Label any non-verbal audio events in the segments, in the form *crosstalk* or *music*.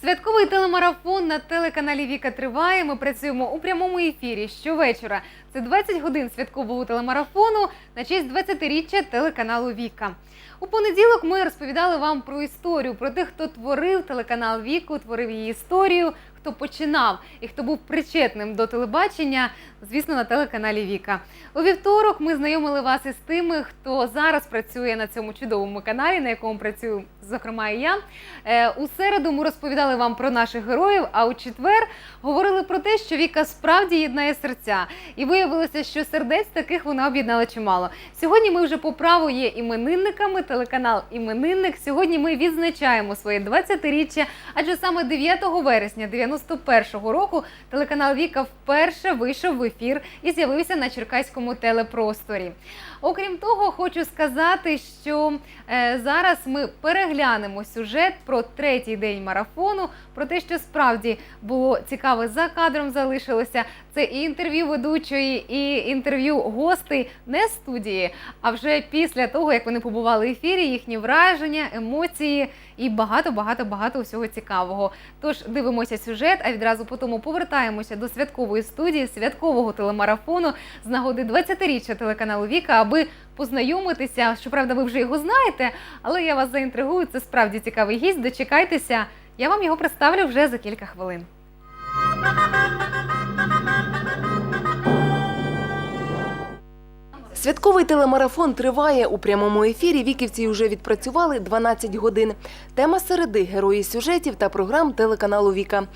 Святковий телемарафон на телеканалі Віка триває. Ми працюємо у прямому ефірі щовечора. Це 20 годин святкового телемарафону на честь 20-річчя телеканалу Віка. У понеділок ми розповідали вам про історію, про тих, хто творив телеканал Віку, творив її історію, хто починав і хто був причетним до телебачення, звісно, на телеканалі Віка. У вівторок ми знайомили вас із тими, хто зараз працює на цьому чудовому каналі, на якому працюю, зокрема, і я. Е, У середу ми розповідали вам про наших героїв, а у четвер говорили про те, що Віка справді єднає серця. І виявилося, що сердець таких вона об'єднала чимало. Сьогодні ми вже по праву є іменинниками, телеканал Іменинник. Сьогодні ми відзначаємо своє 20-річчя, адже саме 9 вересня 91-го року телеканал Віка вперше вийшов в ефір і з'явився на черкаському телепросторі. Окрім того, хочу сказати, що е, зараз ми переглянемо сюжет про третій день марафону, про те, що справді було цікаве за кадром залишилося. Це і інтерв'ю ведучої, і інтерв'ю гостей не студії, а вже після того, як вони побували в ефірі, їхні враження, емоції і багато, багато, багато усього цікавого. Тож дивимося сюжет, а відразу по тому повертаємося до святкової студії, святкового телемарафону з нагоди 20-річчя телеканалу Віка, аби познайомитися. Щоправда, ви вже його знаєте, але я вас заінтригую. Це справді цікавий гість. Дочекайтеся. Я вам його представлю вже за кілька хвилин. Святковий телемарафон триває у прямому ефірі. Віківці вже відпрацювали 12 годин. Тема середи герої сюжетів та програм телеканалу Віка.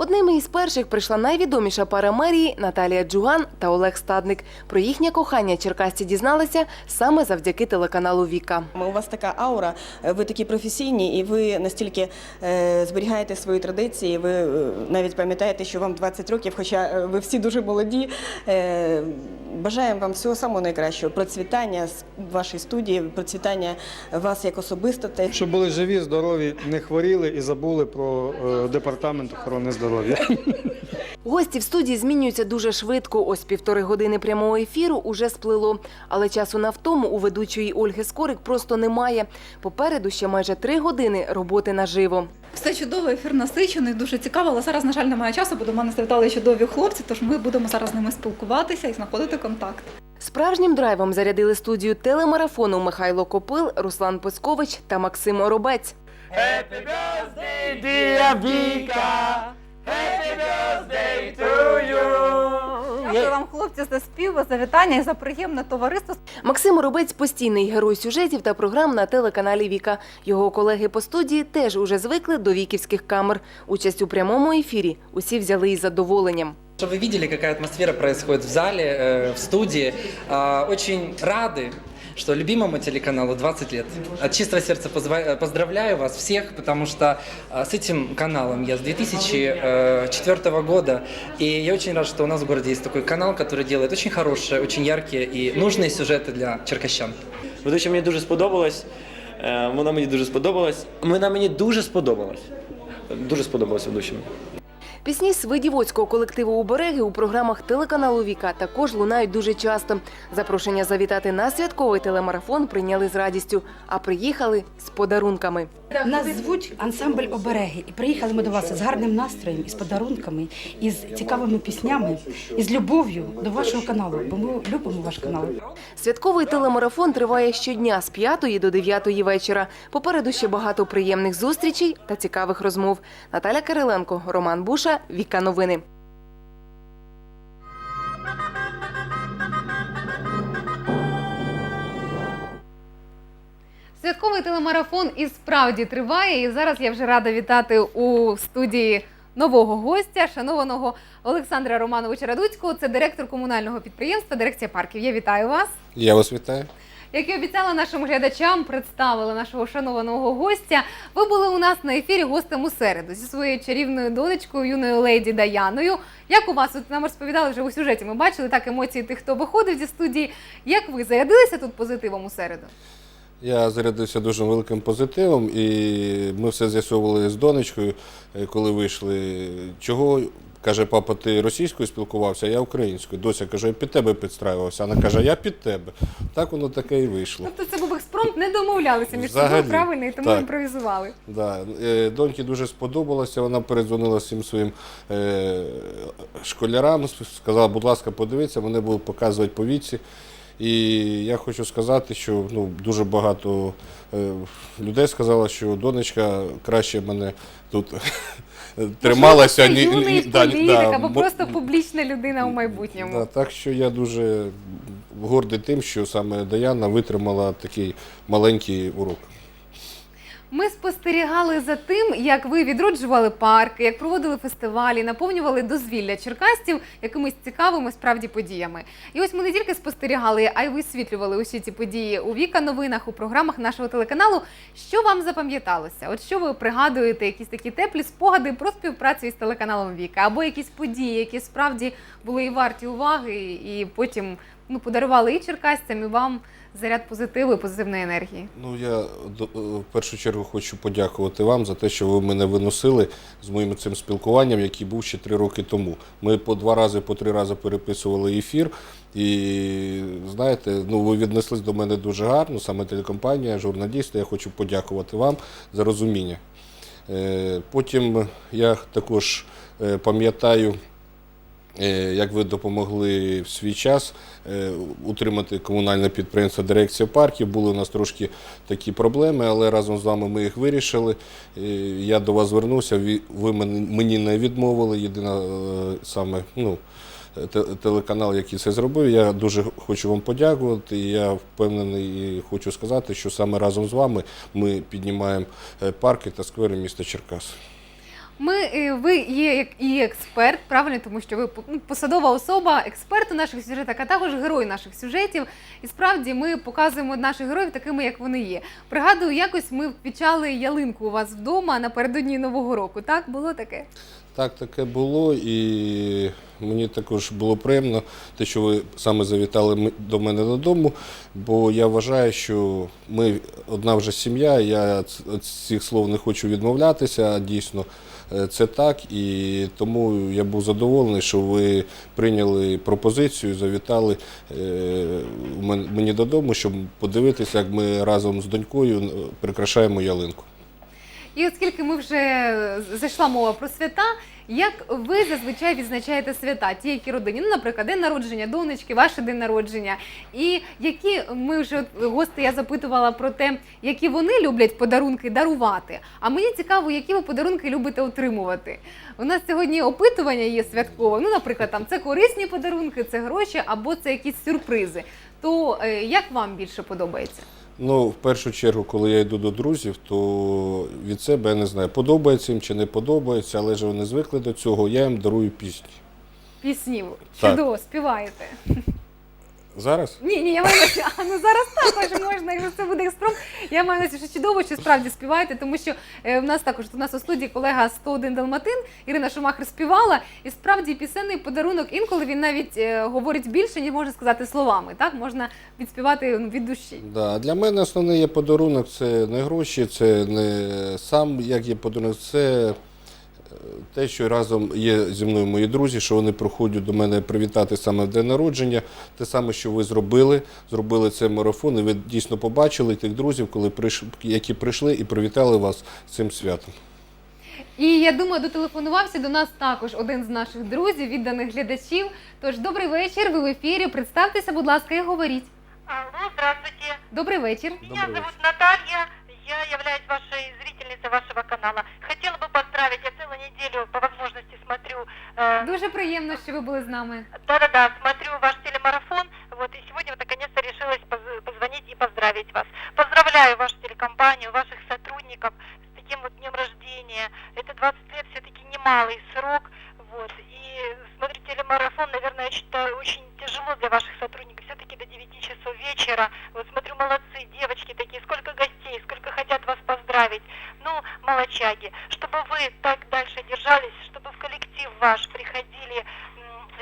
Одними із перших прийшла найвідоміша пара мерії Наталія Джуган та Олег Стадник. Про їхнє кохання черкасці дізналися саме завдяки телеканалу Віка. У вас така аура, ви такі професійні, і ви настільки е, зберігаєте свої традиції. Ви е, навіть пам'ятаєте, що вам 20 років, хоча е, ви всі дуже молоді. Бажаємо вам всього самого найкращого, процвітання з вашої студії, процвітання вас як особистостей. Щоб були живі, здорові, не хворіли і забули про департамент охорони здоров'я. Гості в студії змінюються дуже швидко. Ось півтори години прямого ефіру уже сплило. Але часу на втому у ведучої Ольги Скорик просто немає. Попереду ще майже три години роботи наживо. Все чудово, ефір насичений, дуже цікаво. Але зараз, на жаль, немає часу, бо до мене завітали чудові хлопці, тож ми будемо зараз з ними спілкуватися і знаходити контакт. Справжнім драйвом зарядили студію телемарафону Михайло Копил, Руслан Пескович та Максим Оробець Дякую вам, хлопці, за спів, за вітання і за приємне товариство. Максим Оробець постійний герой сюжетів та програм на телеканалі Віка. Його колеги по студії теж уже звикли до віківських камер. Участь у прямому ефірі усі взяли із задоволенням. Чтобы вы видели, какая атмосфера происходит в зале, э, в студии. А, Очень рады, что любимому телеканалу 20 лет. От чистого сердца позва- э, поздравляю вас всех, потому что а, с этим каналом я с 2004 года. И я очень рад, что у нас в городе есть такой канал, который делает очень хорошие, очень яркие и нужные сюжеты для черкащан. Ведуча мені дуже сподобалось. Е, Вона мені дуже сподобалась. Вона мені дуже сподобалась. Дуже сподобалась ведучим. Пісні свидівоцького колективу «Убереги» у програмах телеканалу Віка також лунають дуже часто. Запрошення завітати на святковий телемарафон прийняли з радістю, а приїхали з подарунками. Нас звуть ансамбль обереги, і приїхали ми до вас з гарним настроєм, із подарунками, із цікавими піснями, із любов'ю до вашого каналу, бо ми любимо ваш канал. Святковий телемарафон триває щодня з 5 до 9 вечора. Попереду ще багато приємних зустрічей та цікавих розмов. Наталя Кириленко, Роман Буша, Віка Новини. Святковий телемарафон і справді триває. І зараз я вже рада вітати у студії нового гостя, шанованого Олександра Романовича Радуцького. Це директор комунального підприємства Дирекція парків. Я вітаю вас. Я вас вітаю. Як і обіцяла нашим глядачам, представила нашого шанованого гостя. Ви були у нас на ефірі гостем у середу зі своєю чарівною донечкою, юною леді Даяною. Як у вас от нам розповідали вже у сюжеті? Ми бачили так емоції тих, хто виходив зі студії. Як ви зарядилися тут позитивом у середу? Я зарядився дуже великим позитивом, і ми все з'ясовували з донечкою, е, коли вийшли. Чого каже, папа, ти російською спілкувався, а я українською. Дося каже, я під тебе підстраювався. Вона каже, я під тебе. Так воно таке і вийшло. Тобто це був експром експромт не домовлялися між Взагалі, собою правильно, і тому так. імпровізували. Да. е, Доньки дуже сподобалося. Вона передзвонила всім своїм е, школярам, сказала, будь ласка, подивіться, вони будуть показувати по віці. І я хочу сказати, що ну, дуже багато е, людей сказало, що донечка краще мене тут трималася. Можливо, ні- юний да, да, або мо- просто публічна людина у майбутньому. Да, так що я дуже гордий тим, що саме Даяна витримала такий маленький урок. Ми спостерігали за тим, як ви відроджували парки, як проводили фестивалі, наповнювали дозвілля черкастів якимись цікавими справді подіями. І ось ми не тільки спостерігали, а й висвітлювали усі ці події у Віка новинах, у програмах нашого телеканалу. Що вам запам'яталося? От що ви пригадуєте, якісь такі теплі спогади про співпрацю із телеканалом Віка, або якісь події, які справді були і варті уваги, і потім ну подарували і черкасцям, і вам заряд позитиву і позитивної енергії. Ну я е, в першу чергу хочу подякувати вам за те, що ви мене виносили з моїм цим спілкуванням, який був ще три роки тому. Ми по два рази, по три рази переписували ефір. І знаєте, ну ви віднеслись до мене дуже гарно, саме телекомпанія, журналісти. Я хочу подякувати вам за розуміння. Е, Потім я також е, пам'ятаю. Е, Як ви допомогли в свій час е, утримати комунальне підприємство Дирекція парків, були у нас трошки такі проблеми, але разом з вами ми їх вирішили. Е, Я до вас звернувся, ви мені не відмовили. Єдина саме ну, телеканал, який це зробив. Я дуже хочу вам подякувати. Я впевнений і хочу сказати, що саме разом з вами ми піднімаємо парки та сквери міста Черкас. Ми е, ви є як і експерт, правильно, тому що ви ну, посадова особа, експерт у наших сюжетах, а також герой наших сюжетів. І справді ми показуємо наших героїв такими, як вони є. Пригадую, якось ми впічали ялинку у вас вдома напередодні нового року. Так було таке? Так, таке було, і мені також було приємно, те, що ви саме завітали до мене додому, бо я вважаю, що ми одна вже сім'я, я від цих слов не хочу відмовлятися, а дійсно е, це так. І тому я був задоволений, що ви прийняли пропозицію, завітали е, мені додому, щоб подивитися, як ми разом з донькою е, прикрашаємо ялинку. І оскільки ми вже зайшла мова про свята, як ви зазвичай відзначаєте свята, ті, які родині? Ну, наприклад, день народження донечки, ваш день народження. І які ми вже гости я запитувала про те, які вони люблять подарунки дарувати. А мені цікаво, які ви подарунки любите отримувати. У нас сьогодні опитування є святкове. Ну, наприклад, там це корисні подарунки, це гроші або це якісь сюрпризи. То е, як вам більше подобається? Ну, в першу чергу, коли я йду до друзів, то від себе я не знаю, подобається їм чи не подобається, але ж вони звикли до цього, я їм дарую пісні. Пісні, Так. чудово співаєте. Зараз? Ні, ні, я маю на увазі, а ну зараз також можна, якщо це буде експром. Я маю на увазі, що чудово, що справді співаєте, тому що е, в нас також у нас у студії колега 101 Далматин Ірина Шумахер співала, і справді пісенний подарунок інколи він навіть е, говорить більше, ніж можна сказати словами. Так можна відспівати ну, від душі. Да. Для мене основний є подарунок це не гроші, це не сам як є подарунок, це те, що разом є зі мною мої друзі, що вони приходять до мене привітати саме в день народження. Те саме, що ви зробили, зробили цей марафон, і ви дійсно побачили тих друзів, коли прийш... які прийшли і привітали вас з цим святом. І я думаю, дотелефонувався до нас також один з наших друзів, відданих глядачів. Тож добрий вечір. Ви в ефірі. Представтеся, будь ласка, і говоріть. Алло, здравствуйте. Добрий вечір. Меня Добрый зовут Наталья. Я являюсь вашей зрительницей вашего канала. Хотела бы поздравить, я целую неделю по возможности смотрю. э, Дуже приємно, що ви були з нами. Да-да-да, смотрю молочаги. Чтобы вы так дальше держались, чтобы в коллектив ваш приходили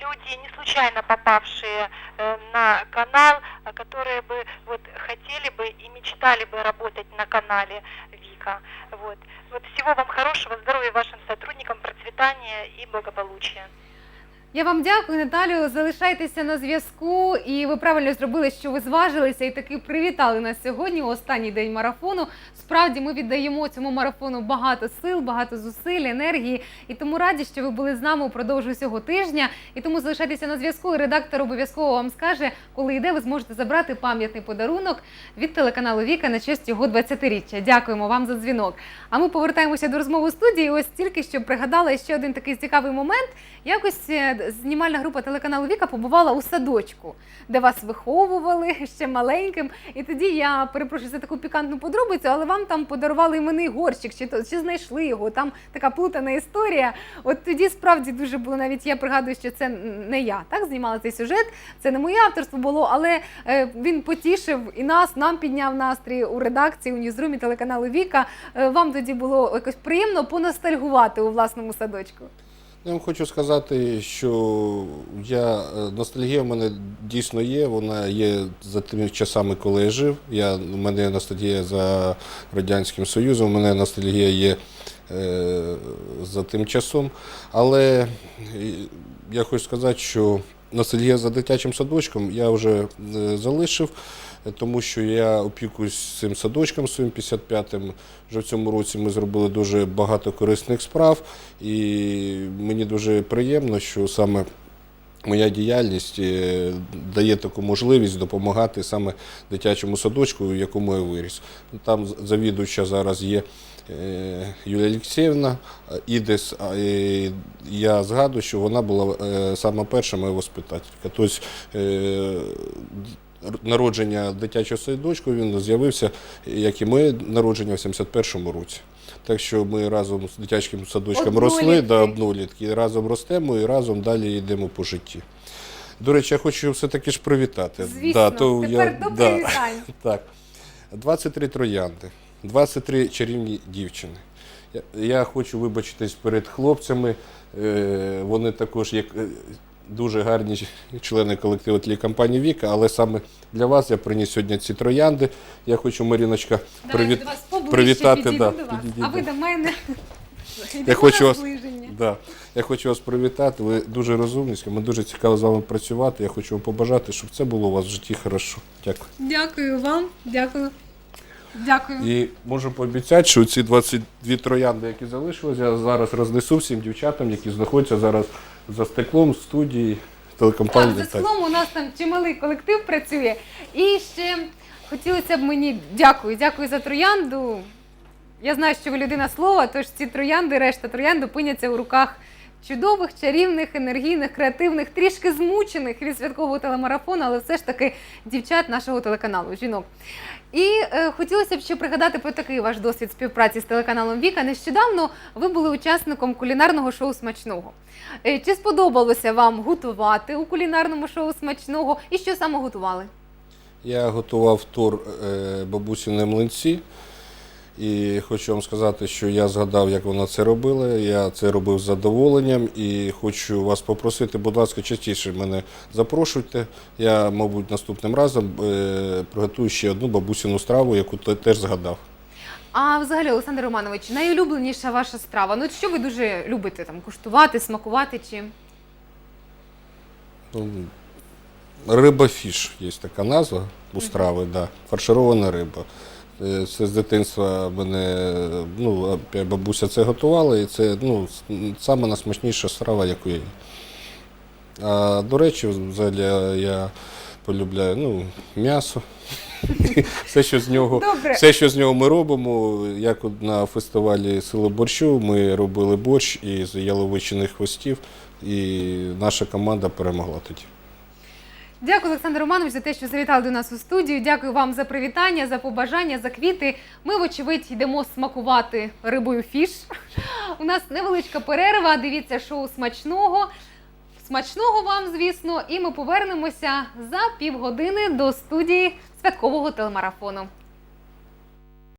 люди, не случайно попавшие э, на канал, а которые бы вот хотели бы и мечтали бы работать на канале Вика. Вот. Вот всего вам хорошего, здоровья вашим сотрудникам, процветания и благополучия. Я вам дякую, Наталю. Залишайтеся на зв'язку. І ви правильно зробили, що ви зважилися і таки привітали нас сьогодні. Останній день марафону. Справді ми віддаємо цьому марафону багато сил, багато зусиль, енергії. І тому раді, що ви були з нами упродовж усього тижня. І тому залишайтеся на зв'язку. Редактор обов'язково вам скаже, коли йде, ви зможете забрати пам'ятний подарунок від телеканалу Віка на честь його 20-річчя. Дякуємо вам за дзвінок. А ми повертаємося до розмови студії. Ось тільки що пригадала ще один такий цікавий момент. Якось знімальна група телеканалу Віка побувала у садочку, де вас виховували ще маленьким. І тоді я перепрошую за таку пікантну подробицю, але вам там подарували іменний горщик, чи то чи знайшли його. Там така плутана історія. От тоді справді дуже було навіть. Я пригадую, що це не я так знімала цей сюжет. Це не моє авторство було, але е, він потішив і нас, нам підняв настрій у редакції у ньюзрумі телеканалу Віка. Е, вам тоді було якось приємно поностальгувати у власному садочку. Я вам хочу сказати, що я, е, ностальгія в мене дійсно є. Вона є за тими часами, коли я жив. Я, у мене ностальгія за Радянським Союзом, у мене ностальгія є е, за тим часом. Але е, я хочу сказати, що ностальгія за дитячим садочком я вже е, залишив. Тому що я опікуюсь цим садочком своїм 55-м. Вже в цьому році ми зробили дуже багато корисних справ, і мені дуже приємно, що саме моя діяльність е, дає таку можливість допомагати саме дитячому садочку, в якому я виріс. Там завідувача зараз є е, Юлія Олексіївна Ідес. Я згадую, що вона була е, саме перша моя воспитателька. Тобто народження дитячого садочку він з'явився, як і моє народження в 71-му році. Так що ми разом з дитячим садочком росли, да, однолітки, разом ростемо і разом далі йдемо по житті. До речі, я хочу все-таки ж привітати. Звісно, Да, то тепер я- до да. *laughs* Так. 23 троянди, 23 чарівні дівчини. Я, я хочу вибачитись перед хлопцями. Е, вони також як е, дуже гарні члени колективу телекомпанії Віка, але саме для вас я приніс сьогодні ці троянди. Я хочу, Маріночка, Давайте привіт... до вас поближче привітати, підійду да, до вас. підійдіть, а ви до мене. Я Йдемо хочу на вас, зближення. да, я хочу вас привітати. Ви дуже розумні, ми дуже цікаво з вами працювати. Я хочу вам побажати, щоб це було у вас в житті хорошо. Дякую. Дякую вам, дякую. Дякую. І можу пообіцяти, що ці 22 троянди, які залишились, я зараз рознесу всім дівчатам, які знаходяться зараз за стеклом студії телекомпанії. Так, за стеклом у нас там чималий колектив працює. І ще хотілося б мені дякую, дякую за троянду. Я знаю, що ви людина слова, тож ці троянди, решта троянд опиняться у руках чудових, чарівних, енергійних, креативних, трішки змучених від святкового телемарафону, але все ж таки дівчат нашого телеканалу, жінок. І е, хотілося б ще пригадати про такий ваш досвід співпраці з телеканалом Віка. Нещодавно ви були учасником кулінарного шоу смачного. Е, Чи сподобалося вам готувати у кулінарному шоу смачного? І що саме готували? Я готував тур е, бабусіни млинці. І хочу вам сказати, що я згадав, як вона це робила. Я це робив з задоволенням і хочу вас попросити, будь ласка, частіше мене запрошуйте. Я, мабуть, наступним разом е, приготую ще одну бабусіну страву, яку теж згадав. А взагалі, Олександр Романович, найулюбленіша ваша страва? Ну, що ви дуже любите там куштувати, смакувати чим? Ну, Риба фіш є така назва у страви, да. фарширована риба. Це з дитинства мене ну, бабуся це готувала, і це ну, саме найсмачніша страва, яку я їм. А до речі, взагалі я полюбляю ну, м'ясо. *laughs* Все, що з нього Добре. все, що з нього ми робимо, як на фестивалі Сили борщу, ми робили борщ із яловичиних хвостів, і наша команда перемогла тоді. Дякую, Олександр Романович, за те, що завітали до нас у студію. Дякую вам за привітання, за побажання, за квіти. Ми, вочевидь, йдемо смакувати рибою фіш. У нас невеличка перерва. Дивіться шоу смачного. Смачного вам, звісно, і ми повернемося за півгодини до студії святкового телемарафону.